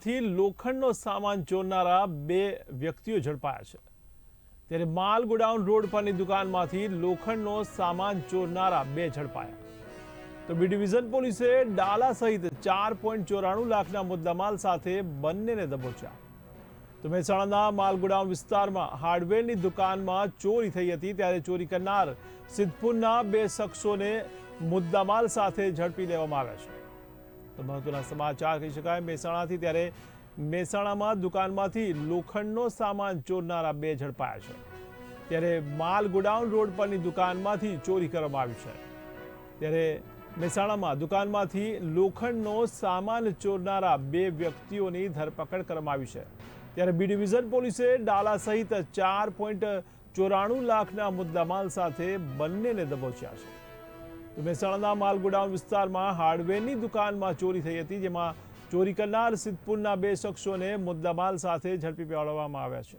થી લોખંડનો સામાન ચોરનારા બે વ્યક્તિઓ ઝડપાયા છે. ત્યારે માલ ગોડાઉન રોડ પરની દુકાનમાંથી લોખંડનો સામાન ચોરનારા બે ઝડપાયા. તો બી ડિવિઝન પોલીસે ડાલા સહિત ચાર પોઈન્ટ ચોરાણું લાખના મુદ્દામાલ સાથે બંનેને દબોચ્યા. તો મહેસાણાના માલગોડાઉન વિસ્તારમાં હાર્ડવેરની દુકાનમાં ચોરી થઈ હતી ત્યારે ચોરી કરનાર સિદ્ધપુરના બે શખ્સોને મુદ્દામાલ સાથે ઝડપી લેવામાં આવ્યા છે. તો મહત્વના સમાચાર કહી શકાય. મહેસાણાથી ત્યારે મહેસાણામાં દુકાનમાંથી લોખંડનો સામાન ચોરનારા બે ઝડપાયા છે. ત્યારે માલ ગોડાઉન રોડ પરની દુકાનમાંથી ચોરી કરવામાં આવી છે. ત્યારે મહેસાણામાં દુકાનમાંથી લોખંડનો સામાન ચોરનારા બે વ્યક્તિઓની ધરપકડ કરવામાં આવી છે. ત્યારે બી ડિવિઝન પોલીસે ડાલા સહિત ચાર પોઈન્ટ ચોરાણું લાખના મુદ્દામાલ સાથે બંનેને દબોચ્યા છે. મહેસાણાના માલ ગોડાઉન વિસ્તારમાં હાર્ડવેરની દુકાનમાં ચોરી થઈ હતી, જેમાં ચોરી કરનાર સિદ્ધપુરના બે શખ્સોને મુદ્દામાલ સાથે ઝડપી પાડવામાં આવ્યા છે.